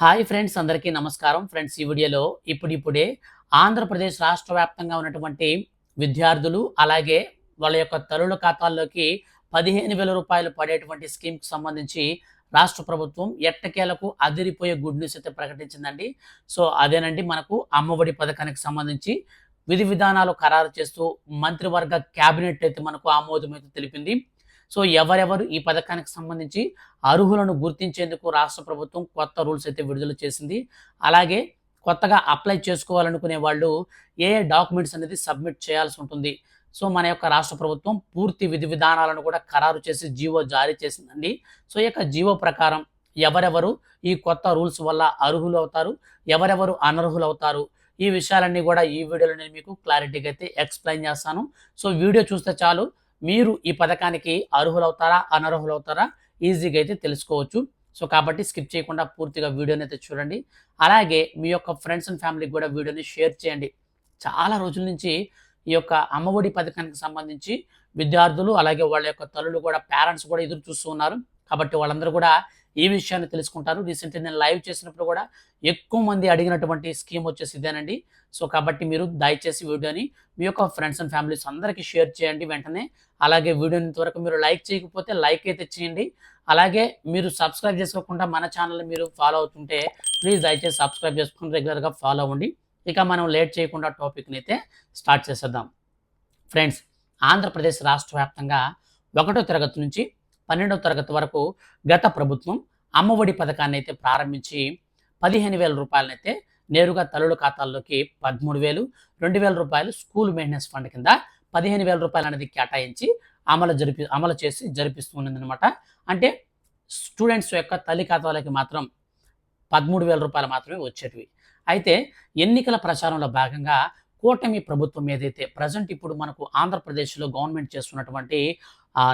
Hi friends అందరికీ నమస్కారం. Friends ఈ వీడియోలో ఇప్పుడిప్పుడే ఆంధ్రప్రదేశ్ రాష్ట్ర వ్యాప్తంగా ఉన్నటువంటి విద్యార్థులు అలాగే వాళ్ళ యొక్క తల్లుల ఖాతాల్లోకి పదిహేను వేల రూపాయలు పడేటువంటి స్కీమ్కి సంబంధించి రాష్ట్ర ప్రభుత్వం ఎట్టకేలకు అదిరిపోయే గుడ్ న్యూస్ అయితే ప్రకటించిందండి. సో అదేనండి మనకు అమ్మఒడి పథకానికి సంబంధించి విధి విధానాలు ఖరారు చేస్తూ మంత్రివర్గ క్యాబినెట్ అయితే మనకు ఆమోదం అయితే తెలిపింది. సో ఎవరెవరు ఈ పథకానికి సంబంధించి అర్హులను గుర్తించేందుకు రాష్ట్ర ప్రభుత్వం కొత్త రూల్స్ అయితే విడుదల చేసింది. అలాగే కొత్తగా అప్లై చేసుకోవాలనుకునే వాళ్ళు ఏ ఏ డాక్యుమెంట్స్ అనేది సబ్మిట్ చేయాల్సి ఉంటుంది. సో మన యొక్క రాష్ట్ర ప్రభుత్వం పూర్తి విధి విధానాలను కూడా ఖరారు చేసి జీవో జారీ చేసిందండి. సో ఈ యొక్క జీవో ప్రకారం ఎవరెవరు ఈ కొత్త రూల్స్ వల్ల అర్హులు అవుతారు ఎవరెవరు అనర్హులు అవుతారు ఈ విషయాలన్నీ కూడా ఈ వీడియోలో నేను మీకు క్లారిటీగా అయితే ఎక్స్ప్లెయిన్ చేస్తాను. సో వీడియో చూస్తే చాలు. మీరు ఈ పథకానికి అర్హులవుతారా అనర్హులవుతారా ఈజీగా అయితే తెలుసుకోవచ్చు. సో కాబట్టి స్కిప్ చేయకుండా పూర్తిగా వీడియోని అయితే చూడండి. అలాగే మీ యొక్క ఫ్రెండ్స్ అండ్ ఫ్యామిలీకి కూడా వీడియోని షేర్ చేయండి. చాలా రోజుల నుంచి ఈ యొక్క అమ్మఒడి పథకానికి సంబంధించి విద్యార్థులు అలాగే వాళ్ళ యొక్క తల్లులు కూడా పేరెంట్స్ కూడా ఎదురు చూస్తూ ఉన్నారు. కాబట్టి వాళ్ళందరూ కూడా ఈ విషయాన్ని తెలుసుకుంటారు. రీసెంట్లీ నేను లైవ్ చేసినప్పుడు కూడా ఎక్కువ మంది అడిగినటువంటి స్కీమ్ వచ్చేసి ఇదేనండి. సో కాబట్టి మీరు దయచేసి వీడియోని మీ యొక్క ఫ్రెండ్స్ అండ్ ఫ్యామిలీస్ అందరికీ షేర్ చేయండి వెంటనే. అలాగే వీడియోని ఇంతవరకు మీరు లైక్ చేయకపోతే లైక్ అయితే చేయండి. అలాగే మీరు సబ్స్క్రైబ్ చేసుకోకుండా మన ఛానల్ మీరు ఫాలో అవుతుంటే ప్లీజ్ దయచేసి సబ్స్క్రైబ్ చేసుకుని రెగ్యులర్గా ఫాలో అవ్వండి. ఇక మనం లేట్ చేయకుండా టాపిక్ని అయితే స్టార్ట్ చేసేద్దాం. ఫ్రెండ్స్ ఆంధ్రప్రదేశ్ రాష్ట్ర వ్యాప్తంగా ఒకటో తరగతి నుంచి పన్నెండవ తరగతి వరకు గత ప్రభుత్వం అమ్మఒడి పథకాన్ని అయితే ప్రారంభించి పదిహేను వేల రూపాయలనైతే నేరుగా తల్లుల ఖాతాల్లోకి పదమూడు వేలు రెండు వేల రూపాయలు స్కూల్ మెయింటెనెన్స్ ఫండ్ కింద పదిహేను వేల రూపాయలు అనేది కేటాయించి అమలు జరిపి అమలు చేసి జరిపిస్తున్నదనమాట అంటే స్టూడెంట్స్ యొక్క తల్లి ఖాతాలకి మాత్రం పదమూడు వేల రూపాయలు మాత్రమే వచ్చేటివి. అయితే ఎన్నికల ప్రచారంలో భాగంగా కూటమి ప్రభుత్వం ఏదైతే ప్రజెంట్ ఇప్పుడు మనకు ఆంధ్రప్రదేశ్లో గవర్నమెంట్ చేస్తున్నటువంటి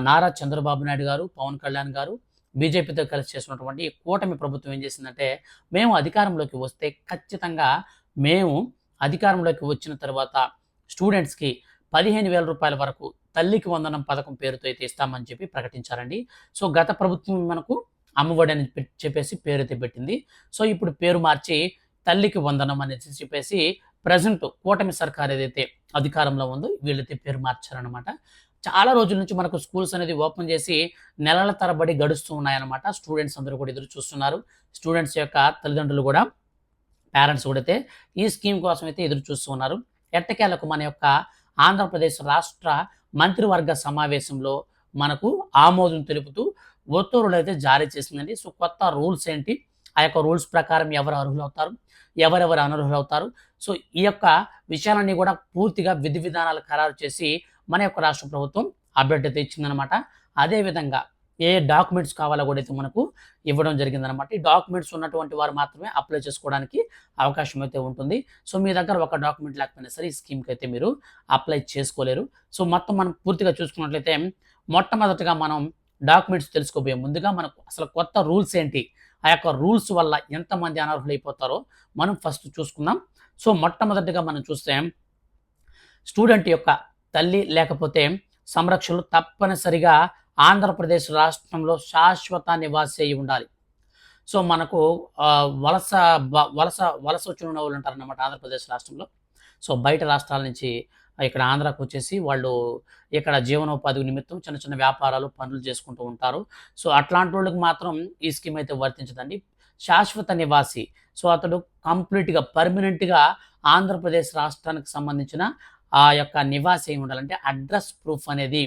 నారా చంద్రబాబు నాయుడు గారు పవన్ కళ్యాణ్ గారు బీజేపీతో కలిసి చేసినటువంటి కూటమి ప్రభుత్వం ఏం చేసిందంటే మేము అధికారంలోకి వస్తే ఖచ్చితంగా మేము అధికారంలోకి వచ్చిన తర్వాత స్టూడెంట్స్కి పదిహేను వేల రూపాయల వరకు తల్లికి వందనం పథకం పేరుతో అయితే ఇస్తామని చెప్పి ప్రకటించారండి. సో గత ప్రభుత్వం మనకు అమ్మఒడి అని చెప్పేసి పేరు అయితే పెట్టింది. సో ఇప్పుడు పేరు మార్చి తల్లికి వందనం అనేసి చెప్పేసి ప్రజెంట్ కూటమి సర్కార్ ఏదైతే అధికారంలో ఉందో వీళ్ళైతే పేరు మార్చారనమాట చాలా రోజుల నుంచి మనకు స్కూల్స్ అనేది ఓపెన్ చేసి నెలల తరబడి గడుస్తూ ఉన్నాయన్నమాట. స్టూడెంట్స్ అందరూ కూడా ఎదురు చూస్తున్నారు. స్టూడెంట్స్ యొక్క తల్లిదండ్రులు కూడా పేరెంట్స్ కూడా అయితే ఈ స్కీమ్ కోసం అయితే ఎదురు చూస్తూ ఉన్నారు. ఎట్టకేలకు మన యొక్క ఆంధ్రప్రదేశ్ రాష్ట్ర మంత్రివర్గ సమావేశంలో మనకు ఆమోదం తెలుపుతూ ఉత్తర్వులు అయితే జారీ చేసిందండి. సో కొత్త రూల్స్ ఏంటి? ఆ యొక్క రూల్స్ ప్రకారం ఎవరు అర్హులు అవుతారు ఎవరెవరు అనర్హులు అవుతారు సో ఈ యొక్క విషయాలన్నీ కూడా పూర్తిగా విధి విధానాలు ఖరారు చేసి మన యొక్క రాష్ట్ర ప్రభుత్వం అప్డేట్ అయితే ఇచ్చిందనమాట అదేవిధంగా ఏ డాక్యుమెంట్స్ కావాలో కూడా అయితే మనకు ఇవ్వడం జరిగిందనమాట. ఈ డాక్యుమెంట్స్ ఉన్నటువంటి వారు మాత్రమే అప్లై చేసుకోవడానికి అవకాశం అయితే ఉంటుంది. సో మీ దగ్గర ఒక డాక్యుమెంట్ లేకపోయినా సరే ఈ స్కీమ్కి అయితే మీరు అప్లై చేసుకోలేరు. సో మొత్తం మనం పూర్తిగా చూసుకున్నట్లయితే మొట్టమొదటిగా మనం డాక్యుమెంట్స్ తెలుసుకోబోయే ముందుగా మనకు అసలు కొత్త రూల్స్ ఏంటి? ఆ యొక్క రూల్స్ వల్ల ఎంతమంది అనర్హులు అయిపోతారో మనం ఫస్ట్ చూసుకుందాం. సో మొట్టమొదటిగా మనం చూస్తే స్టూడెంట్ యొక్క తల్లి లేకపోతే సంరక్షణలు తప్పనిసరిగా ఆంధ్రప్రదేశ్ రాష్ట్రంలో శాశ్వత నివాసి అయి ఉండాలి. సో మనకు వలస వలస వలస వచ్చిన వాళ్ళు ఉంటారు ఆంధ్రప్రదేశ్ రాష్ట్రంలో. సో బయట రాష్ట్రాల నుంచి ఇక్కడ ఆంధ్రాకు వచ్చేసి వాళ్ళు ఇక్కడ జీవనోపాధి నిమిత్తం చిన్న చిన్న వ్యాపారాలు పనులు చేసుకుంటూ ఉంటారు. సో అట్లాంటి వాళ్ళకి మాత్రం ఈ స్కీమ్ అయితే వర్తించదండి. శాశ్వత నివాసి. సో అతడు కంప్లీట్గా పర్మనెంట్గా ఆంధ్రప్రదేశ్ రాష్ట్రానికి సంబంధించిన ఆ యొక్క నివాసి ఏమి ఉండాలంటే అడ్రస్ ప్రూఫ్ అనేది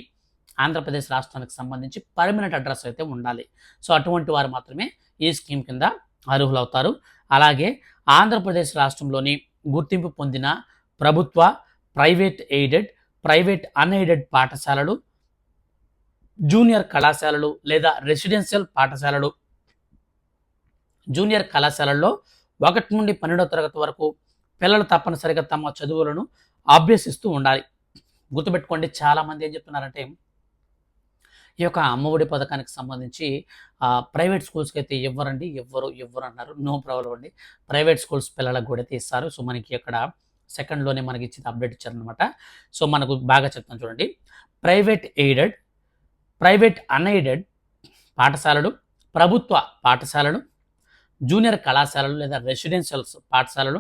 ఆంధ్రప్రదేశ్ రాష్ట్రానికి సంబంధించి పర్మనెంట్ అడ్రస్ అయితే ఉండాలి. సో అటువంటి వారు మాత్రమే ఈ స్కీమ్ కింద అర్హులవుతారు. అలాగే ఆంధ్రప్రదేశ్ రాష్ట్రంలోని గుర్తింపు పొందిన ప్రభుత్వ ప్రైవేట్ ఎయిడెడ్ ప్రైవేట్ అన్ఎయిడెడ్ పాఠశాలలు జూనియర్ కళాశాలలు లేదా రెసిడెన్షియల్ పాఠశాలలు జూనియర్ కళాశాలల్లో ఒకటి నుండి పన్నెండవ తరగతి వరకు పిల్లలు తప్పనిసరిగా తమ చదువులను అభ్యసిస్తూ ఉండాలి. గుర్తుపెట్టుకోండి చాలామంది ఏం చెప్తున్నారంటే ఈ యొక్క అమ్మఒడి పథకానికి సంబంధించి ప్రైవేట్ స్కూల్స్కి అయితే ఇవ్వరండి ఇవ్వరు ఇవ్వరు అన్నారు నో ప్రాబ్లం అండి. ప్రైవేట్ స్కూల్స్ పిల్లలకు కూడా అయితే ఇస్తారు. సో మనకి ఇక్కడ సెకండ్లోనే మనకి ఇచ్చిన అప్డేట్ ఇచ్చారనమాట సో మనకు బాగా చెప్తాను చూడండి. ప్రైవేట్ ఎయిడెడ్ ప్రైవేట్ అన్ఎయిడెడ్ పాఠశాలలు ప్రభుత్వ పాఠశాలలు జూనియర్ కళాశాలలు లేదా రెసిడెన్షియల్స్ పాఠశాలలు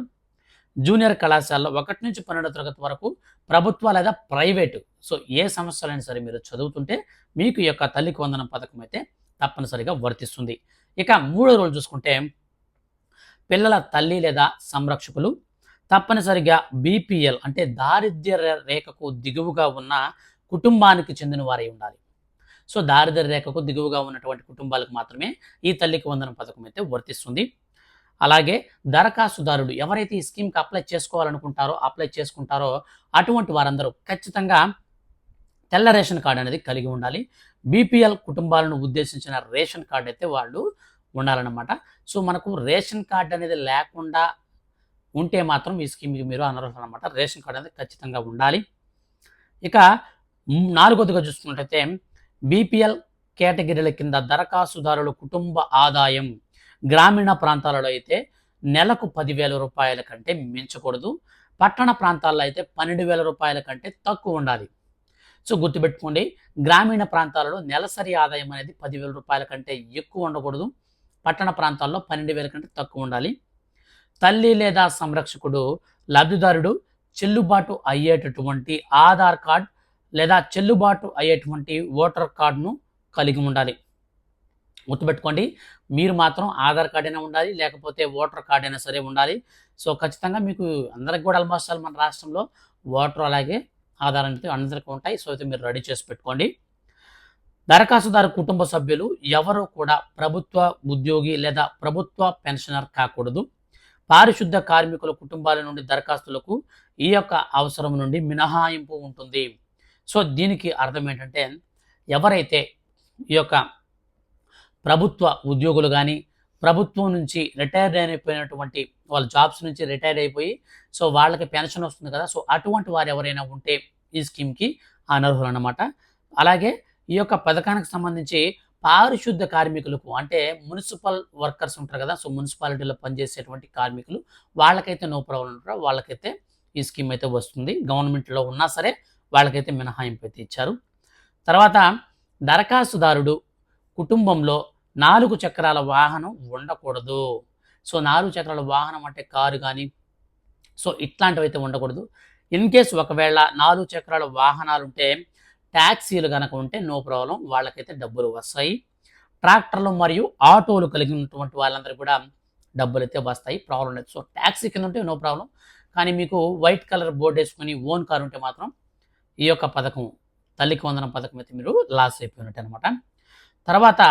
జూనియర్ కళాశాలలో ఒకటి నుంచి పన్నెండో తరగతి వరకు ప్రభుత్వ లేదా ప్రైవేటు. సో ఏ సంస్థలైనా సరే మీరు చదువుతుంటే మీకు ఈ యొక్క తల్లికి వందనం పథకం అయితే తప్పనిసరిగా వర్తిస్తుంది. ఇక మూడో రోజు చూసుకుంటే పిల్లల తల్లి లేదా సంరక్షకులు తప్పనిసరిగా బీపీఎల్ అంటే దారిద్ర్య రేఖకు దిగువగా ఉన్న కుటుంబానికి చెందిన వారై ఉండాలి. సో దారిద్ర్య రేఖకు దిగువగా ఉన్నటువంటి కుటుంబాలకు మాత్రమే ఈ తల్లికి వందనం పథకం అయితే వర్తిస్తుంది. అలాగే దరఖాస్తుదారుడు ఎవరైతే ఈ స్కీమ్కి అప్లై చేసుకోవాలనుకుంటారో అప్లై చేసుకుంటారో అటువంటి వారందరూ ఖచ్చితంగా తెల్ల రేషన్ కార్డు అనేది కలిగి ఉండాలి. బీపీఎల్ కుటుంబాలను ఉద్దేశించిన రేషన్ కార్డు అయితే వాళ్ళు ఉండాలన్నమాట. సో మనకు రేషన్ కార్డు అనేది లేకుండా ఉంటే మాత్రం ఈ స్కీమ్కి మీరు అనర్హులు అనమాట రేషన్ కార్డు అనేది ఖచ్చితంగా ఉండాలి. ఇక నాలుగోదిగా చూసుకున్నట్టయితే బీపీఎల్ కేటగిరీల కింద దరఖాస్తుదారుల కుటుంబ ఆదాయం గ్రామీణ ప్రాంతాలలో అయితే నెలకు పదివేల రూపాయల కంటే మించకూడదు. పట్టణ ప్రాంతాల్లో అయితే పన్నెండు వేల రూపాయల కంటే తక్కువ ఉండాలి. సో గుర్తుపెట్టుకోండి గ్రామీణ ప్రాంతాలలో నెలసరి ఆదాయం అనేది పదివేల రూపాయల కంటే ఎక్కువ ఉండకూడదు. పట్టణ ప్రాంతాల్లో పన్నెండు వేల కంటే తక్కువ ఉండాలి. తల్లి లేదా సంరక్షకుడు లబ్ధిదారుడు చెల్లుబాటు అయ్యేటటువంటి ఆధార్ కార్డ్ లేదా చెల్లుబాటు అయ్యేటువంటి ఓటర్ కార్డును కలిగి ఉండాలి. గుర్తుపెట్టుకోండి మీరు మాత్రం ఆధార్ కార్డ్ అయినా ఉండాలి లేకపోతే ఓటర్ కార్డ్ అయినా సరే ఉండాలి. సో ఖచ్చితంగా మీకు అందరికి కూడా ఆల్మోస్ట్ ఆల్ మన రాష్ట్రంలో ఓటర్ అలాగే ఆధార్ అనేది అందరికీ ఉంటాయి. సో అయితే మీరు రెడీ చేసి పెట్టుకోండి. దరఖాస్తుదారు కుటుంబ సభ్యులు ఎవరు కూడా ప్రభుత్వ ఉద్యోగి లేదా ప్రభుత్వ పెన్షనర్ కాకూడదు. పారిశుద్ధ కార్మికుల కుటుంబాల నుండి దరఖాస్తులకు ఈ యొక్క అవసరం నుండి మినహాయింపు ఉంటుంది. సో దీనికి అర్థం ఏంటంటే ఎవరైతే ఈ యొక్క ప్రభుత్వ ఉద్యోగులు కానీ ప్రభుత్వం నుంచి రిటైర్డ్ అయిపోయినటువంటి వాళ్ళ జాబ్స్ నుంచి రిటైర్ అయిపోయి సో వాళ్ళకి పెన్షన్ వస్తుంది కదా సో అటువంటి వారు ఎవరైనా ఉంటే ఈ స్కీమ్కి అనర్హులు అనమాట అలాగే ఈ యొక్క పథకానికి సంబంధించి పారిశుద్ధ కార్మికులకు అంటే మున్సిపల్ వర్కర్స్ ఉంటారు కదా సో మున్సిపాలిటీలో పనిచేసేటువంటి కార్మికులు వాళ్ళకైతే నో ప్రాబ్లం ఉంటారో వాళ్ళకైతే ఈ స్కీమ్ అయితే వస్తుంది. గవర్నమెంట్లో ఉన్నా సరే వాళ్ళకైతే మినహాయింపు అయితే ఇచ్చారు. తర్వాత దరఖాస్తుదారుడు కుటుంబంలో నాలుగు చక్రాల వాహనం ఉండకూడదు. సో నాలుగు చక్రాల వాహనం అంటే కారు కానీ సో ఇట్లాంటివి అయితే ఉండకూడదు. ఇన్ కేస్ ఒకవేళ నాలుగు చక్రాల వాహనాలు ఉంటే ట్యాక్సీలు కనుక ఉంటే నో ప్రాబ్లం వాళ్ళకైతే డబ్బులు వస్తాయి. ట్రాక్టర్లు మరియు ఆటోలు కలిగి ఉన్నటువంటి వాళ్ళందరూ కూడా డబ్బులు అయితే వస్తాయి ప్రాబ్లం లేదు. సో ట్యాక్సీ కింద ఉంటే నో ప్రాబ్లం. కానీ మీకు వైట్ కలర్ బోర్డు వేసుకొని ఓన్ కార్ ఉంటే మాత్రం ఈ యొక్క పథకం తల్లికి వందనం పథకం అయితే మీరు లాస్ అయిపోయినట్టు అనమాట తర్వాత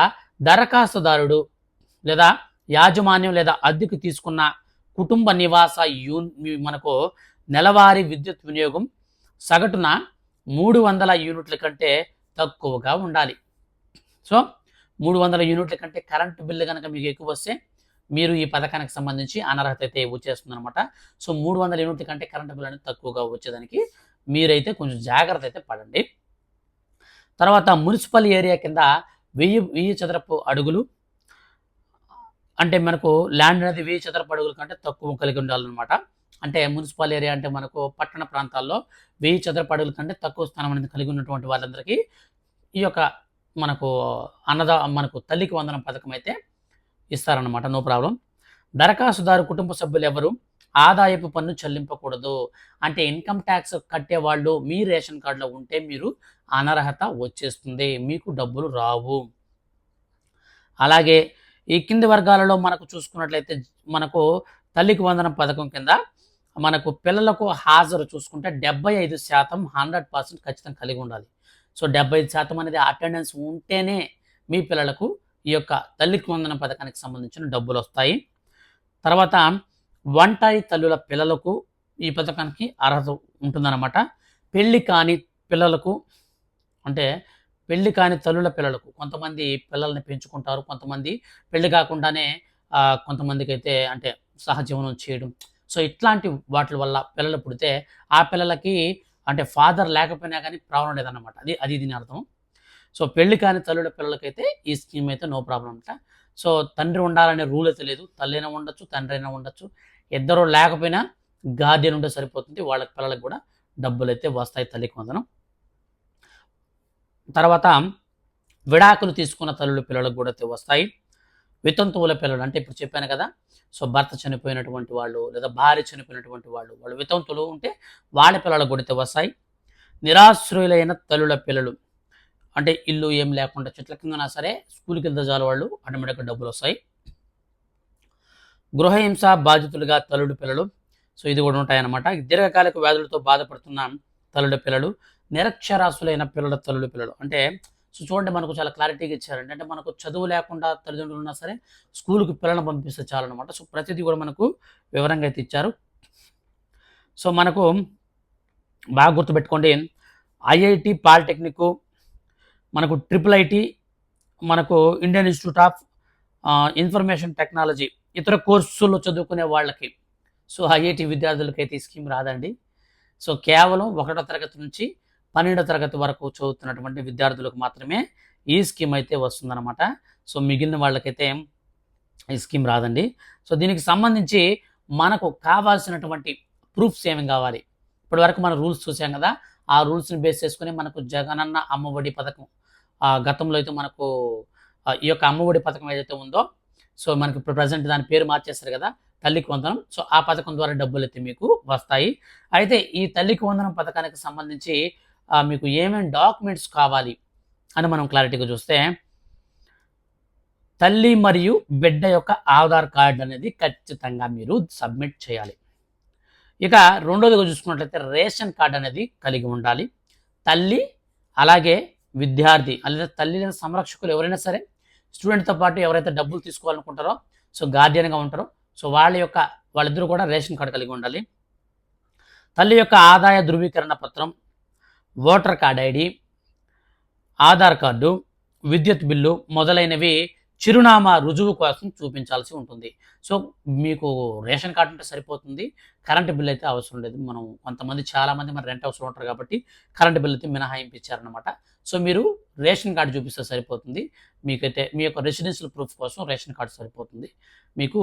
దరఖాస్తుదారుడు లేదా యాజమాన్యం లేదా అద్దెకు తీసుకున్న కుటుంబ నివాస యూన్ మనకు నెలవారీ విద్యుత్ వినియోగం సగటున మూడు వందల యూనిట్ల కంటే తక్కువగా ఉండాలి. సో మూడు వందల యూనిట్ల కంటే కరెంటు బిల్లు కనుక మీకు ఎక్కువ వస్తే మీరు ఈ పథకానికి సంబంధించి అనర్హత అయితే వచ్చేస్తుంది అనమాట సో మూడు వందల యూనిట్ల కంటే కరెంటు బిల్లు అనేది తక్కువగా వచ్చేదానికి మీరైతే కొంచెం జాగ్రత్త అయితే పడండి. తర్వాత మున్సిపల్ ఏరియా కింద వెయ్యి వెయ్యి చదరపు అడుగులు. అంటే మనకు ల్యాండ్ అనేది వెయ్యి చదరపు అడుగుల కంటే తక్కువ కలిగి ఉండాలన్నమాట. అంటే మున్సిపల్ ఏరియా అంటే మనకు పట్టణ ప్రాంతాల్లో వెయ్యి చదరపు అడుగుల కంటే తక్కువ స్థానం అనేది కలిగి ఉన్నటువంటి వాళ్ళందరికీ ఈ యొక్క మనకు అన్నదా మనకు తల్లికి వందనం పథకం అయితే ఇస్తారన్నమాట. No problem. దరఖాస్తుదారు కుటుంబ సభ్యులు ఎవరు? ఆదాయపు పన్ను చెల్లింపకూడదు అంటే ఇన్కమ్ ట్యాక్స్ కట్టే వాళ్ళు మీ రేషన్ కార్డులో ఉంటే మీరు అనర్హత వచ్చేస్తుంది మీకు డబ్బులు రావు. అలాగే ఈ కింది వర్గాలలో మనకు చూసుకున్నట్లయితే మనకు తల్లికి వందనం పథకం కింద మనకు పిల్లలకు హాజరు చూసుకుంటే డెబ్బై ఐదు శాతం హండ్రెడ్ పర్సెంట్ ఖచ్చితంగా కలిగి ఉండాలి. సో డెబ్బై ఐదు శాతం అనేది అటెండెన్స్ ఉంటేనే మీ పిల్లలకు ఈ యొక్క తల్లికి వందనం పథకానికి సంబంధించిన డబ్బులు వస్తాయి. తర్వాత వంటాయి తల్లుల పిల్లలకు ఈ పథకానికి అర్హత ఉంటుందన్నమాట. పెళ్ళి కాని పిల్లలకు అంటే పెళ్ళి కాని తల్లుల పిల్లలకు కొంతమంది పిల్లల్ని పెంచుకుంటారు కొంతమంది పెళ్ళి కాకుండానే కొంతమందికి అయితే అంటే సహజీవనం చేయడం. సో ఇట్లాంటి వాటి వల్ల పిల్లలు పుడితే ఆ పిల్లలకి అంటే ఫాదర్ లేకపోయినా కానీ ప్రాబ్లం లేదన్నమాట. అది అది దీని అర్థం. సో పెళ్ళి కాని తల్లుల పిల్లలకైతే ఈ స్కీమ్ అయితే నో ప్రాబ్లం అంట. సో తండ్రి ఉండాలనే రూల్ అయితే లేదు. తల్లి అయినా ఉండొచ్చు తండ్రి అయినా ఉండొచ్చు. ఇద్దరు లేకపోయినా గార్డియన్ ఉంటే సరిపోతుంది వాళ్ళ పిల్లలకు కూడా డబ్బులు అయితే వస్తాయి తల్లికి వందనం. తర్వాత విడాకులు తీసుకున్న తల్లుల పిల్లలకు కూడా అయితే వస్తాయి. వితంతువుల పిల్లలు అంటే ఇప్పుడు చెప్పాను కదా సో భర్త చనిపోయినటువంటి వాళ్ళు లేదా భార్య చనిపోయినటువంటి వాళ్ళు వాళ్ళు వితంతులు ఉంటే వాళ్ళ పిల్లలకు కూడా వస్తాయి. నిరాశ్రయులైన తల్లుల పిల్లలు అంటే ఇల్లు ఏం లేకుండా చెట్ల కిందనా సరే స్కూల్కి వెళ్తే చాలు వాళ్ళు ఆటోమేటిక్గా డబ్బులు వస్తాయి. గృహహింస బాధితులుగా తల్లుడు పిల్లలు. సో ఇది కూడా ఉంటాయన్నమాట. దీర్ఘకాలిక వ్యాధులతో బాధపడుతున్న తల్లుడు పిల్లలు నిరక్షరాస్యులైన పిల్లల తల్లుడు పిల్లలు. అంటే సో చూడండి మనకు చాలా క్లారిటీగా ఇచ్చారండి. అంటే మనకు చదువు లేకుండా తల్లిదండ్రులు ఉన్నా సరే స్కూల్కి పిల్లలను పంపిస్తే చాలన్నమాట. సో ప్రతిదీ కూడా మనకు వివరంగా అయితే ఇచ్చారు. సో మనకు బాగా గుర్తుపెట్టుకోండి. ఐఐటి పాలిటెక్నిక్ మనకు ట్రిపుల్ ఐటి మనకు Indian institute of information technology ఇతర కోర్సుల్లో చదువుకునే వాళ్ళకి. సో ఐఐటి విద్యార్థులకైతే ఈ స్కీమ్ రాదండి. సో కేవలం ఒకటో తరగతి నుంచి పన్నెండో తరగతి వరకు చదువుతున్నటువంటి విద్యార్థులకు మాత్రమే ఈ స్కీమ్ అయితే వస్తుందన్నమాట. సో మిగిలిన వాళ్ళకైతే ఈ స్కీమ్ రాదండి. సో దీనికి సంబంధించి మనకు కావాల్సినటువంటి ప్రూఫ్స్ ఏమేమి కావాలి? ఇప్పటి వరకు మనం రూల్స్ చూసాం కదా. ఆ రూల్స్ని బేస్ చేసుకుని మనకు జగనన్న అమ్మఒడి పథకం ఆ గతంలో అయితే మనకు ఈ యొక్క అమ్మఒడి పథకం ఏదైతే ఉందో సో మనకి ఇప్పుడు ప్రజెంట్ దాని పేరు మార్చేస్తారు కదా తల్లికి వందనం. సో ఆ పథకం ద్వారా డబ్బులు అయితే మీకు వస్తాయి. అయితే ఈ తల్లికి వందనం పథకానికి సంబంధించి మీకు ఏమేమి డాక్యుమెంట్స్ కావాలి అని మనం క్లారిటీగా చూస్తే తల్లి మరియు బిడ్డ యొక్క ఆధార్ కార్డు అనేది ఖచ్చితంగా మీరు సబ్మిట్ చేయాలి. ఇక రెండోదిగా చూసుకున్నట్లయితే రేషన్ కార్డు అనేది కలిగి ఉండాలి. తల్లి అలాగే విద్యార్థి లేదా తల్లి లేదా సంరక్షకులు ఎవరైనా సరే స్టూడెంట్తో పాటు ఎవరైతే డబ్బులు తీసుకోవాలనుకుంటారో సో గార్డియన్గా ఉంటారో సో వాళ్ళ యొక్క వాళ్ళిద్దరూ కూడా రేషన్ కార్డు కలిగి ఉండాలి. తల్లి యొక్క ఆదాయ ధృవీకరణ పత్రం voter card ID Aadhaar card విద్యుత్ బిల్లు మొదలైనవి చిరునామా రుజువు కోసం చూపించాల్సి ఉంటుంది. సో మీకు రేషన్ కార్డు ఉంటే సరిపోతుంది. కరెంట్ బిల్ అయితే అవసరం లేదు. మనం కొంతమంది చాలామంది మన రెంట్ అవసరం ఉంటారు కాబట్టి కరెంట్ బిల్ అయితే మినహాయింపు ఇచ్చారనమాట సో మీరు రేషన్ కార్డు చూపిస్తే సరిపోతుంది. మీకైతే మీ యొక్క రెసిడెన్షియల్ ప్రూఫ్ కోసం రేషన్ కార్డు సరిపోతుంది. మీకు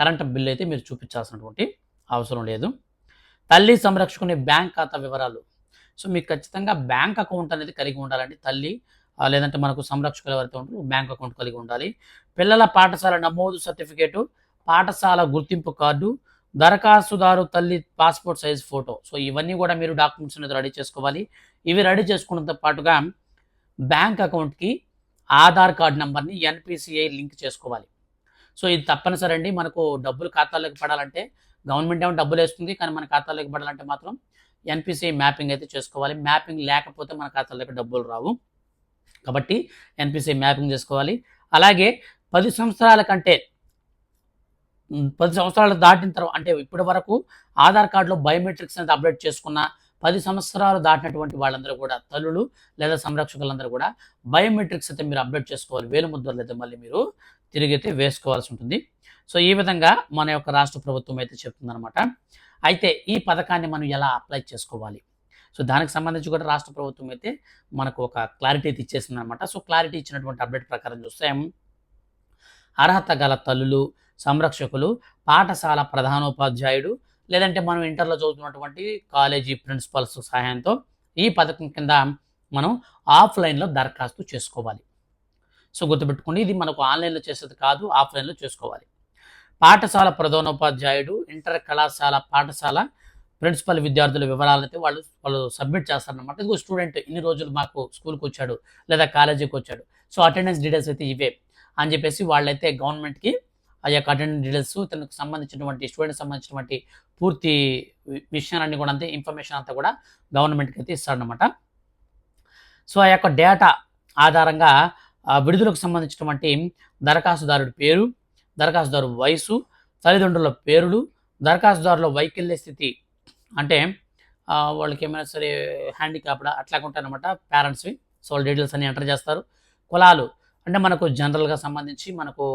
కరెంట్ బిల్ అయితే మీరు చూపించాల్సినటువంటి అవసరం లేదు. తల్లి సంరక్షకుని బ్యాంక్ ఖాతా వివరాలు. సో మీకు ఖచ్చితంగా బ్యాంక్ అకౌంట్ అనేది కలిగి ఉండాలండి తల్లి. లేదంటే మనకు సంరక్షకులు ఎవరైతే ఉంటారో బ్యాంక్ అకౌంట్ కలిగి ఉండాలి. పిల్లల పాఠశాల నమోదు సర్టిఫికేటు పాఠశాల గుర్తింపు కార్డు దరఖాస్తుదారు తల్లి పాస్పోర్ట్ సైజ్ ఫోటో. సో ఇవన్నీ కూడా మీరు డాక్యుమెంట్స్ అనేది రెడీ చేసుకోవాలి. ఇవి రెడీ చేసుకున్నంత పాటుగా బ్యాంక్ అకౌంట్కి ఆధార్ కార్డ్ నెంబర్ని ఎన్పిసిఐ లింక్ చేసుకోవాలి. సో ఇది తప్పనిసరి అండి. మనకు డబ్బులు ఖాతాలోకి పడాలంటే గవర్నమెంట్ ఏమో డబ్బులు వేస్తుంది కానీ మన ఖాతాలోకి పడాలంటే మాత్రం ఎన్పిసిఐ మ్యాపింగ్ అయితే చేసుకోవాలి. మ్యాపింగ్ లేకపోతే మన ఖాతాలోకి డబ్బులు రావు. కాబట్టి ఎన్పిసి మ్యాపింగ్ చేసుకోవాలి. అలాగే పది సంవత్సరాల కంటే పది సంవత్సరాలు దాటిన తర్వాత అంటే ఇప్పటి వరకు ఆధార్ కార్డులో బయోమెట్రిక్స్ అనేది అప్డేట్ చేసుకున్న పది సంవత్సరాలు దాటినటువంటి వాళ్ళందరూ కూడా తల్లులు లేదా సంరక్షకులందరూ కూడా బయోమెట్రిక్స్ అయితే మీరు అప్డేట్ చేసుకోవాలి. వేలు ముద్రలు అయితే మళ్ళీ మీరు తిరిగి అయితే వేసుకోవాల్సి ఉంటుంది. సో ఈ విధంగా మన యొక్క రాష్ట్ర ప్రభుత్వం అయితే చెప్తుందన్నమాట. అయితే ఈ పథకాన్ని మనం ఎలా అప్లై చేసుకోవాలి? సో దానికి సంబంధించి కూడా రాష్ట్ర ప్రభుత్వం అయితే మనకు ఒక క్లారిటీ అయితే ఇచ్చేసింది అనమాట సో క్లారిటీ ఇచ్చినటువంటి అప్డేట్ ప్రకారం చూస్తే అర్హత గల తల్లులు సంరక్షకులు పాఠశాల ప్రధానోపాధ్యాయుడు లేదంటే మనం ఇంటర్లో చదువుతున్నటువంటి కాలేజీ ప్రిన్సిపల్స్ సహాయంతో ఈ పథకం కింద మనం ఆఫ్లైన్లో దరఖాస్తు చేసుకోవాలి. సో గుర్తుపెట్టుకోండి ఇది మనకు ఆన్లైన్లో చేసేది కాదు ఆఫ్లైన్లో చేసుకోవాలి. పాఠశాల ప్రధానోపాధ్యాయుడు ఇంటర్ కళాశాల పాఠశాల ప్రిన్సిపల్ విద్యార్థుల వివరాలు అయితే వాళ్ళు వాళ్ళు సబ్మిట్ చేస్తారనమాట ఇదిగో స్టూడెంట్ ఇన్ని రోజులు మాకు స్కూల్కి వచ్చాడు లేదా కాలేజీకి వచ్చాడు. సో అటెండెన్స్ డీటెయిల్స్ అయితే ఇవే అని చెప్పేసి వాళ్ళైతే గవర్నమెంట్కి ఆ యొక్క అటెండెన్స్ డీటెయిల్స్ తనకు సంబంధించినటువంటి స్టూడెంట్ సంబంధించినటువంటి పూర్తి వి- విషయాలన్నీ కూడా అంతే ఇన్ఫర్మేషన్ అంతా కూడా గవర్నమెంట్కి అయితే ఇస్తాడనమాట సో ఆ యొక్క డేటా ఆధారంగా విడుదలకు సంబంధించినటువంటి దరఖాస్తుదారుడి పేరు దరఖాస్తుదారు వయసు తల్లిదండ్రుల పేరులు దరఖాస్తుదారుల వైకల్య స్థితి అంటే వాళ్ళకి ఏమైనా సరే హ్యాండిక్యాప్డా అట్లా ఉంటారనమాట పేరెంట్స్వి. సో వాళ్ళ డీటెయిల్స్ అన్ని ఎంటర్ చేస్తారు. కులాలు అంటే మనకు జనరల్గా సంబంధించి మనకు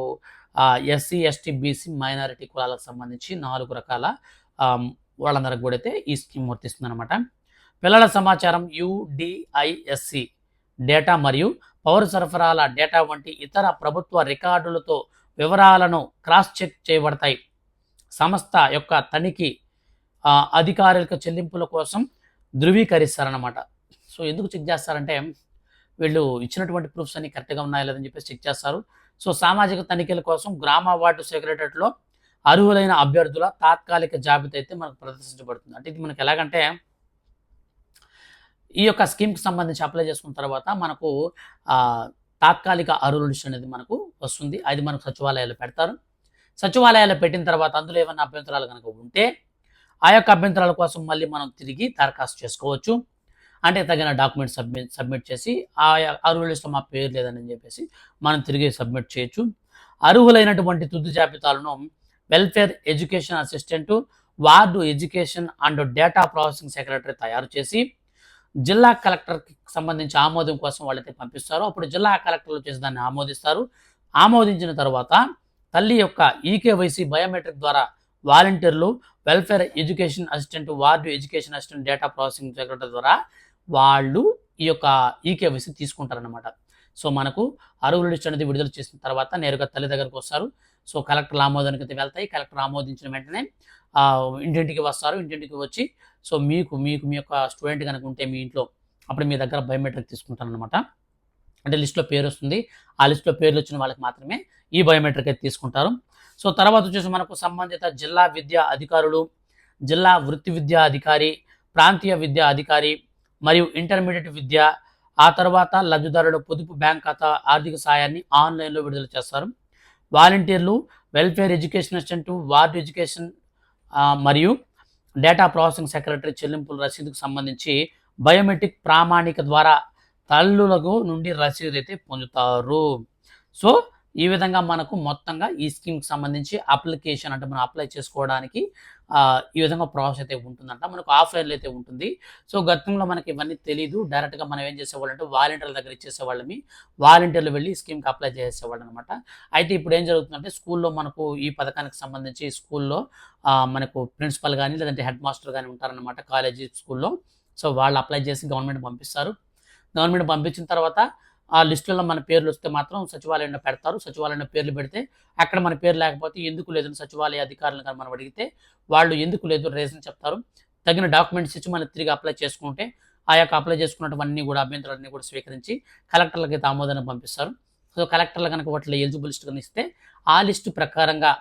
ఎస్సీ ఎస్టీ బీసీ మైనారిటీ కులాలకు సంబంధించి నాలుగు రకాల వాళ్ళందరికి కూడా అయితే ఈ స్కీమ్ వర్తిస్తుంది అనమాట పిల్లల సమాచారం యుడిఐఎస్సి డేటా మరియు పౌర సరఫరాల డేటా వంటి ఇతర ప్రభుత్వ రికార్డులతో వివరాలను క్రాస్ చెక్ చేయబడతాయి. సంస్థ యొక్క తనిఖీ అధికారులకు చెల్లింపుల కోసం ధృవీకరిస్తారనమాట సో ఎందుకు చెక్ చేస్తారంటే వీళ్ళు ఇచ్చినటువంటి ప్రూఫ్స్ అన్ని కరెక్ట్గా ఉన్నాయా లేదని చెప్పేసి చెక్ చేస్తారు. సో సామాజిక తనిఖీల కోసం గ్రామ వార్డు సెక్రటరీలో అర్హులైన అభ్యర్థుల తాత్కాలిక జాబితా అయితే మనకు ప్రదర్శించబడుతుంది. అంటే ఇది మనకు ఎలాగంటే ఈ యొక్క స్కీమ్కి సంబంధించి అప్లై చేసుకున్న తర్వాత మనకు తాత్కాలిక అర్హుల లిస్ట్ అనేది మనకు వస్తుంది. అది మనకు సచివాలయాలు పెడతారు. సచివాలయాలు పెట్టిన తర్వాత అందులో ఏమైనా అభ్యంతరాలు కనుక ఉంటే ఆ యొక్క అభ్యంతరాల కోసం మళ్ళీ మనం తిరిగి దరఖాస్తు చేసుకోవచ్చు. అంటే తగిన డాక్యుమెంట్ సబ్మిట్ సబ్మిట్ చేసి ఆ అర్హుల లిస్ట్లో మా పేరు లేదని చెప్పేసి మనం తిరిగి సబ్మిట్ చేయొచ్చు. అర్హులైనటువంటి తుది జాబితాలను welfare education assistant ward education and data processing secretary తయారు చేసి జిల్లా కలెక్టర్కి సంబంధించి ఆమోదం కోసం వాళ్ళైతే పంపిస్తారు. అప్పుడు జిల్లా కలెక్టర్లు చేసి దాన్ని ఆమోదిస్తారు. ఆమోదించిన తర్వాత తల్లి యొక్క ఈకేవైసీ బయోమెట్రిక్ ద్వారా వాలంటీర్లు welfare education assistant ward education assistant data processing secretary ద్వారా వాళ్ళు ఈ యొక్క ఈకేవైసీ తీసుకుంటారనమాట సో మనకు అరువుల లిస్ట్ అనేది విడుదల చేసిన తర్వాత నేరుగా తల్లి దగ్గరకు వస్తారు. సో కలెక్టర్ ఆమోదానికి అయితే వెళ్తాయి. కలెక్టర్ ఆమోదించిన వెంటనే ఇంటింటికి వస్తారు. ఇంటింటికి వచ్చి సో మీకు మీకు మీ యొక్క స్టూడెంట్ కనుక ఉంటే మీ ఇంట్లో అప్పుడు మీ దగ్గర బయోమెట్రిక్ తీసుకుంటారు అనమాట అంటే లిస్ట్లో పేరు వస్తుంది. ఆ లిస్ట్లో పేర్లు వచ్చిన వాళ్ళకి మాత్రమే ఈ బయోమెట్రిక్ అయితే తీసుకుంటారు. సో తర్వాత వచ్చేసి మనకు సంబంధిత జిల్లా విద్యా అధికారులు జిల్లా వృత్తి విద్యా అధికారి ప్రాంతీయ విద్యా అధికారి మరియు ఇంటర్మీడియట్ విద్య ఆ తర్వాత లబ్ధిదారుల పొదుపు బ్యాంక్ ఖాతా ఆర్థిక సాయాన్ని ఆన్లైన్లో విడుదల చేస్తారు. వాలంటీర్లు welfare education assistant ward education మరియు డేటా ప్రాసెసింగ్ సెక్రటరీ చెల్లింపుల రసీదుకు సంబంధించి బయోమెట్రిక్ ప్రామాణిక ద్వారా తల్లులకు నుండి రసీదు అయితే పొందుతారు. సో ఈ విధంగా మనకు మొత్తంగా ఈ స్కీమ్కి సంబంధించి అప్లికేషన్ అంటే మనం అప్లై చేసుకోవడానికి ఈ విధంగా ప్రాసెస్ అయితే ఉంటుందంట. మనకు ఆఫ్లైన్లో అయితే ఉంటుంది. సో గతంలో మనకి ఇవన్నీ తెలియదు డైరెక్ట్గా మనం ఏం చేసేవాళ్ళంటే వాలంటీర్ల దగ్గర ఇచ్చేసేవాళ్ళమి. వాలంటీర్లు వెళ్ళి స్కీమ్కి అప్లై చేసేవాళ్ళు అనమాట అయితే ఇప్పుడు ఏం జరుగుతుందంటే స్కూల్లో మనకు ఈ పథకానికి సంబంధించి స్కూల్లో మనకు ప్రిన్సిపల్ కానీ లేదంటే హెడ్ మాస్టర్ కానీ ఉంటారనమాట కాలేజీ స్కూల్లో. సో వాళ్ళు అప్లై చేసి గవర్నమెంట్ పంపిస్తారు. గవర్నమెంట్ పంపించిన తర్వాత ఆ లిస్టులో మన పేర్లు వస్తే మాత్రం సచివాలయంలో పెడతారు. సచివాలయంలో పేర్లు పెడితే అక్కడ మన పేరు లేకపోతే ఎందుకు లేదని సచివాలయ అధికారులను కానీ మనం అడిగితే వాళ్ళు ఎందుకు లేదు రీజన్ చెప్తారు. తగిన డాక్యుమెంట్స్ ఇచ్చి మనం తిరిగి అప్లై చేసుకుంటే ఆ యొక్క అప్లై చేసుకున్నటువన్నీ కూడా అభ్యంతరాలన్నీ కూడా స్వీకరించి కలెక్టర్లకి అయితే ఆమోదాన్ని పంపిస్తారు. సో కలెక్టర్లు కనుక వాటిలో ఎలిజిబుల్ లిస్ట్ కనుక ఇస్తే ఆ లిస్టు ప్రకారంగా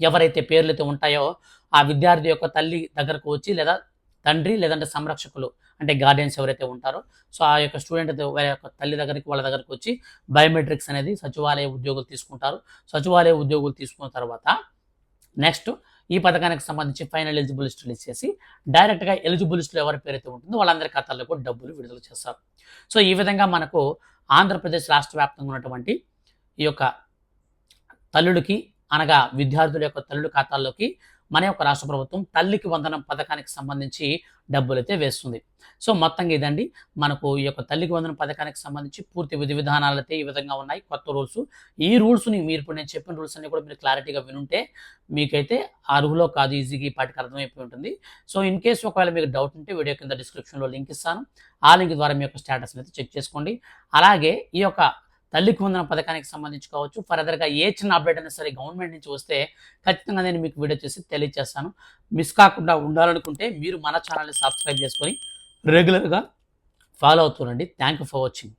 ఎవరైతే పేర్లు అయితే ఉంటాయో ఆ విద్యార్థి యొక్క తల్లి దగ్గరకు వచ్చి లేదా తండ్రి లేదంటే సంరక్షకులు అంటే గార్డియన్స్ ఎవరైతే ఉంటారో సో ఆ యొక్క స్టూడెంట్ వారి వాళ్ళ యొక్క తల్లి దగ్గరికి వాళ్ళ దగ్గరికి వచ్చి బయోమెట్రిక్స్ అనేది సచివాలయ ఉద్యోగులు తీసుకుంటారు. సచివాలయ ఉద్యోగులు తీసుకున్న తర్వాత నెక్స్ట్ ఈ పథకానికి సంబంధించి ఫైనల్ ఎలిజిబుల్ లిస్ట్ రిలీజ్ చేసి డైరెక్ట్గా ఎలిజిబుల్ లిస్టులో ఎవరి పేరైతే ఉంటుందో వాళ్ళందరి ఖాతాల్లో కూడా డబ్బులు విడుదల చేస్తారు. సో ఈ విధంగా మనకు ఆంధ్రప్రదేశ్ రాష్ట్ర వ్యాప్తంగా ఉన్నటువంటి ఈ యొక్క తల్లుడికి అనగా విద్యార్థుల యొక్క తల్లుడు ఖాతాల్లోకి మన యొక్క రాష్ట్ర ప్రభుత్వం తల్లికి వందనం పథకానికి సంబంధించి డబ్బులు అయితే వేస్తుంది. సో మొత్తంగా ఇదండి. మనకు ఈ యొక్క తల్లికి వందనం పథకానికి సంబంధించి పూర్తి విధి విధానాలు అయితే ఈ విధంగా ఉన్నాయి. కొత్త రూల్స్. ఈ రూల్స్ని మీరు ఇప్పుడు నేను చెప్పిన రూల్స్ అన్ని కూడా మీరు క్లారిటీగా వినుంటే మీకైతే అర్హులో కాదు ఈజీగా ఈ పాటికి అర్థమైపోయి ఉంటుంది. సో ఇన్ కేస్ ఒకవేళ మీకు డౌట్ ఉంటే వీడియో కింద డిస్క్రిప్షన్లో లింక్ ఇస్తాను. ఆ లింక్ ద్వారా మీ యొక్క స్టేటస్ని అయితే చెక్ చేసుకోండి. అలాగే ఈ యొక్క తల్లికి వందన పథకానికి సంబంధించి కావచ్చు ఫర్దర్గా ఏ చిన్న అప్డేట్ అయినా సరే గవర్నమెంట్ నుంచి వస్తే ఖచ్చితంగా నేను మీకు వీడియో చేసి తెలియజేస్తాను మిస్ కాకుండా ఉండాలనుకుంటే మీరు మన ఛానల్ని సబ్స్క్రైబ్ చేసుకొని రెగ్యులర్గా ఫాలో అవుతుండండి థ్యాంక్ యూ ఫర్ వాచింగ్